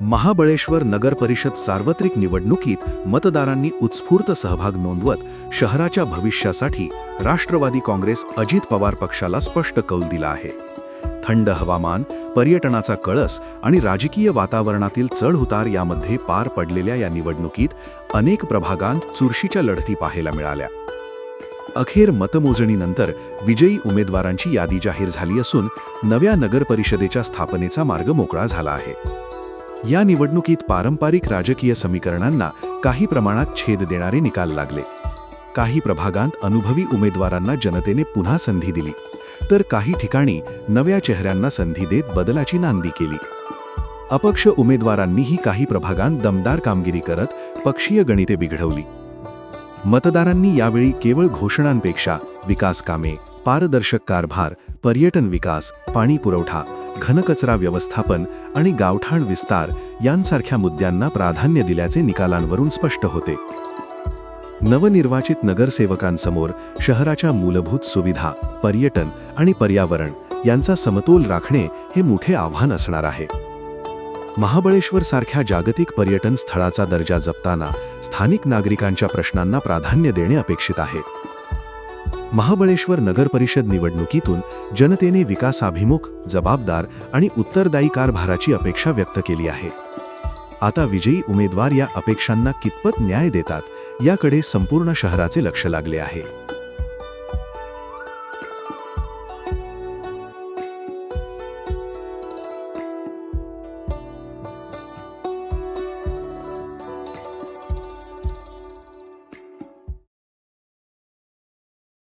महाबळेश्वर नगर परिषद सार्वत्रिक निवडणुकीत मतदारांनी उत्स्फूर्त सहभाग नोंदवत शहराच्या भविष्यासाठी राष्ट्रवादी काँग्रेस अजित पवार पक्षाला स्पष्ट कौल दिला आहे. थंड हवामान पर्यटनाचा कळस आणि राजकीय वातावरणातील चढउतार यामध्ये पार पडलेल्या या निवडणुकीत अनेक प्रभागांत चुरशीच्या लढती पाहायला मिळाल्या. अखेर मतमोजणीनंतर विजयी उमेदवारांची यादी जाहीर झाली असून नव्या नगरपरिषदेच्या स्थापनेचा मार्ग मोकळा झाला आहे. या निवडणुकीत पारंपरिक राजकीय समीकरणांना काही प्रमाणात छेद देणारे निकाल लागले. काही प्रभागांत अनुभवी उमेदवारांना जनतेने पुन्हा संधी दिली. तर काही ठिकाणी नव्या चेहऱ्यांना संधी देत बदलाची नांदी केली. अपक्ष उमेदवारांनीही काही प्रभागांत दमदार कामगिरी करत पक्षीय गणिते बिघडवली. मतदारांनी यावेळी केवळ घोषणांपेक्षा विकास कामे पारदर्शक कारभार पर्यटन विकास पाणी पुरवठा घनकचरा व्यवस्थापन आणि गावठाण विस्तार यांसारख्या मुद्द्यांना प्राधान्य दिल्याचे निकालांवरून स्पष्ट होते. नवनिर्वाचित नगरसेवकांसमोर शहराच्या मूलभूत सुविधा पर्यटन आणि पर्यावरण यांचा समतोल राखणे हे मोठे आव्हान असणार आहे. महाबळेश्वर सारख्या जागतिक पर्यटन स्थळाचा दर्जा जपताना स्थानिक नागरिकांच्या प्रश्नांना प्राधान्य देणे अपेक्षित आहे. महाबळेश्वर नगर परिषद निवडणुकीतून जनतेने विकासाभिमुख जबाबदार आणि उत्तरदायी कारभाराची अपेक्षा व्यक्त केली आहे. आता विजयी उमेदवार या अपेक्षांना कितपत न्याय देतात याकडे संपूर्ण शहराचे लक्ष लागले आहे.